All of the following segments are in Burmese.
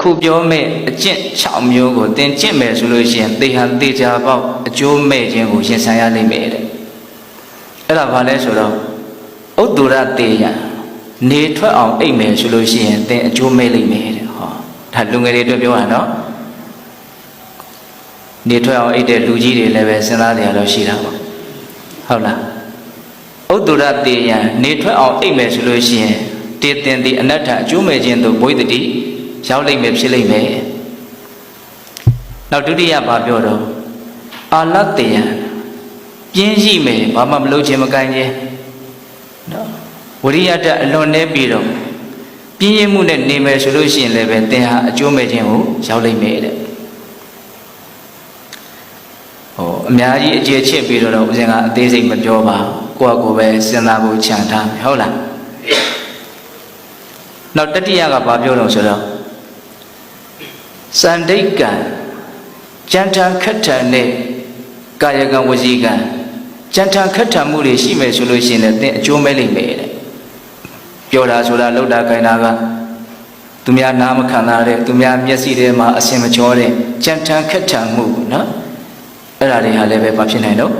အခုပြောမဲ့အကျင့်6မျိုးကိုသင်ကျင့်မယ်ဆိုလို့ရှိရင်သေဟံသေချာပေါက်အကျိုးမဲ့ခြင်းကိုရင်ဆိုင်ရလိမ့်မယ်တဲ့အဲ့ဒါဘာလဲဆိုတော့ဥဒ္ဒရတေယံနေထွက်အောင်အိပ်မယ်ဆိုလို့ရှိရင်သင်အကျိုးမဲ့လိမ့်မယ်တဲ့ဟောဒါလူငယ်တွေအတွက်ပြောရနော်နေထွက်အောင်အိပ်တဲ့လူကြီးတွေလည်းပဲစဉ်းစားကြရတော့ရှိတာပေါ့ဟုတ်လားဥဒ္ဒရတေယံနေထွက်အောင်အိပ်မယ်ဆိုလို့ရှိရင်တေတင်ဒီအနတ္ထအကျိုးမဲ့ခြင်းတို့ဘုဒ္ဓတိ ရောက်လိမ့်မယ်ဖြစ်လိမ့်မယ်နောက်ဒုတိယဘာပြောတော့အာလတ္တယံပြင်းရှိမယ်ဘာမှမလုပ်ခြင်းမကိုင်းခြင်းနော်ဝရိယတအလွန်နေပြီးတော့ပြင်းရင်မှုနဲ့နေမယ်ဆိုလို့ရှိရင်လည်းပဲသင်ဟာအကျိုးမဲ့ခြင်းကိုရောက်လိမ့်မယ်တဲ့ဟိုအများကြီးအကျေချစ်ပြီးတော့ဦးဇင်ကအသေးစိတ်မပြောပါဘူးကိုယ့်အကိုယ်ပဲစဉ်းစားဖို့ခြံထားမယ်ဟုတ်လားနောက်တတိယကဘာပြောတော့ဆိုတော့ စန္ဒိတ်ကံကြံထံခက်ထံနဲ့ကာယကံဝစီကံကြံထံခက်ထံမှုတွေရှိမယ်ဆိုလို့ရှိရင်လည်းသင်အကျိုးမဲ့လိမ့်မယ်တဲ့ပြောတာဆိုတာလှုပ်တာခိုင်းတာကသူများနားမခံတာတဲ့သူများမျက်စိထဲမှာအစင်မချောတဲ့ကြံထံခက်ထံမှုနော်အဲ့ဒါတွေဟာလည်းပဲဘာဖြစ်နိုင်တော့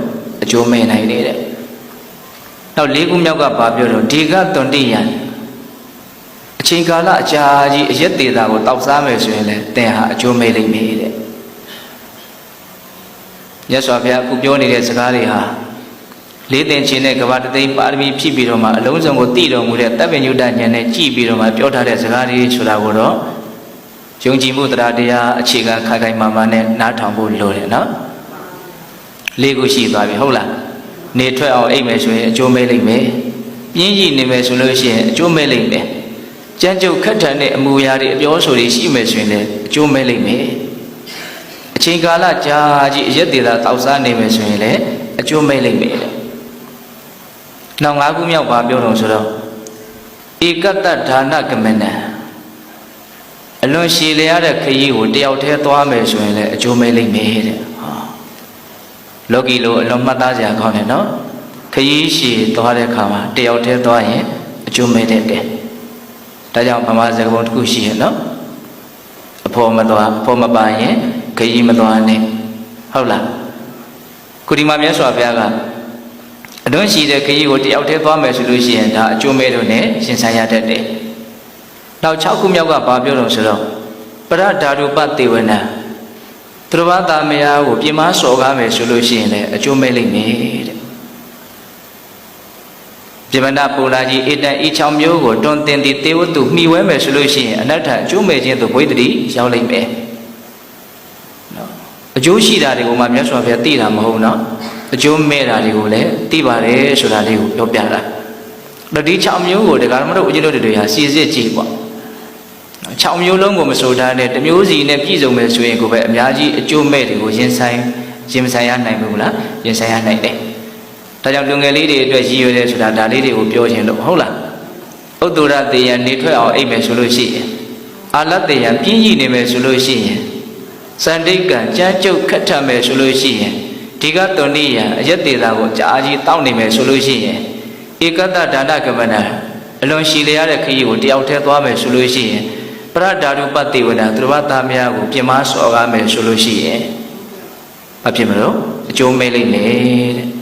အကျိုးမဲ့နိုင်နေတဲ့နောက်လေးခုမြောက်ကဘာပြောတော့ဒီကတွန်တိယံအ ချိန်ကာလအကြာကြီးအရက်သေးတာကိုတောက်စားမယ်ဆိုရင်လည်းသင်ဟာအကျိုးမဲ့လိမ့်မယ်တဲ့ရသော်ဘုရားအခုပြောနေတဲ့စကားတွေဟာလေးသင်ခြင်းနဲ့ကဘာတသိန်းပါရမီဖြည့်ပြီးတော့မှအလုံးစုံကိုတည်တော်မူတဲ့တပ်ပညုတဉာဏ်နဲ့ကြည်ပြီးတော့မှပြောထားတဲ့စကားတွေဆိုတာကိုတော့ယုံကြည်မှုတရားတရားအခြေခံခိုင်ခိုင်မာမာနဲ့နားထောင်ဖို့လိုတယ်နော်လေးခုရှိသွားပြီဟုတ်လားနေထွက်အောင်အိပ်မယ်ဆိုရင်အကျိုးမဲ့လိမ့်မယ်ပြင်းကြီးနေမယ်ဆိုလို့ရှိရင်အကျိုးမဲ့လိမ့်မယ် ကြမ်းကြုတ်ခက်ထန်တဲ့အမူအရာတွေအပြောဆိုတွေရှိမယ်ဆိုရင်လည်းအကျိုးမဲ့လိမ့်မယ်အချိန်ကာလကြာကြီးအရက်သေးတာတောက်စားနေမယ်ဆိုရင်လည်းအကျိုးမဲ့လိမ့်မယ်တဲ့နောက်၅ခုမြောက်ပါပြောတော့ဆိုတော့ဧကတ္တဒါနကမနံအလွန်ရှည်လျားတဲ့ခရီးကိုတယောက်တည်းသွားမယ်ဆိုရင်လည်းအကျိုးမဲ့လိမ့်မယ်တဲ့ဟာလောကီလိုအလွန်မှတ်သားစရာကောင်းတယ်နော်ခရီးရှည်သွားတဲ့အခါမှာတယောက်တည်းသွားရင်အကျိုးမဲ့တဲ့တဲ့ ဒါကြောင့်ဗမာစကားပုံတစ်ခုရှိရဲ့နော်အဖော်မသွားအဖော်မပါရင်ခရီးမသွားနဲ့ဟုတ်လားခုဒီမှာမြတ်စွာဘုရားကအတွန်းရှိတဲ့ခရီးကိုတယောက်တည်းသွားမယ်ဆိုလို့ရှိရင်ဒါအကျိုးမဲ့လို့ ਨੇ ရှင်ဆိုင်ရတတ်တယ်နောက်6ခုမြောက်ကဘာပြောတော့ဆိုတော့ပရဓာတုပတေဝနာသူတော်ဘာသာမယားကိုပြင်မစော်ကားမယ်ဆိုလို့ရှိရင်လည်းအကျိုးမဲ့လိမ့်မယ်တဲ့ ပြမနာပူလာကြီးအတန်ဤ6မျိုးကိုတွန်တင်သည်တေဝတုမှီဝဲမယ်ဆိုလို့ရှိရင်အနတ္ထအကျိုးမဲ့ခြင်းသို့ဘဝိတ္တိရောက်လိမ့်မယ်နော်အကျိုးရှိတာတွေကိုမှမြတ်စွာဘုရားသိတာမဟုတ်နော်အကျိုးမဲ့တာတွေကိုလည်းသိပါတယ်ဆိုတာလေးကိုပြောပြတာတော့ဒီ6မျိုးကိုတရားမတို့အကျိုးတို့တွေဟာစီစစ်ကြည့်ပေါ့6မျိုးလုံးကိုမဆိုထားတဲ့တစ်မျိုးစီနဲ့ပြည့်စုံမယ်ဆိုရင်ကိုပဲအများကြီးအကျိုးမဲ့တွေကိုရင်ဆိုင်ရင်ဆိုင်ရနိုင်ဘူးလားရင်ဆိုင်ရနိုင်တယ် ဒါကြောင့်လူငယ်လေးတွေအတွက်ရည်ရွယ်တယ်ဆိုတာဒါလေးတွေကိုပြောခြင်းလို့ဟုတ်လားဥဒ္ဒရတေယံနေထွက်အောင်အိပ်မယ်ဆိုလို့ရှိရင်အာလတ္တေယံပြင်းကြီးနေမယ်ဆိုလို့ရှိရင်စန္ဒိတ်ကံကြမ်းကြုတ်ခက်ထမယ်ဆိုလို့ရှိရင်ဒီကတွန်နိယံအယက်တေတာကိုကြာကြီးတောက်နေမယ်ဆိုလို့ရှိရင်ဧကတ္တဒါနကမနာအလွန်ရှည်လျားတဲ့ခရီးကိုတယောက်တည်းသွားမယ်ဆိုလို့ရှိရင်ပရဓာတုပတ္တိဝဒသူတော်ဘာသားများကိုပြင်မစော်ကားမယ်ဆိုလို့ရှိရင်မဖြစ်မလို့အကျိုးမဲ့လိမ့်မယ်တဲ့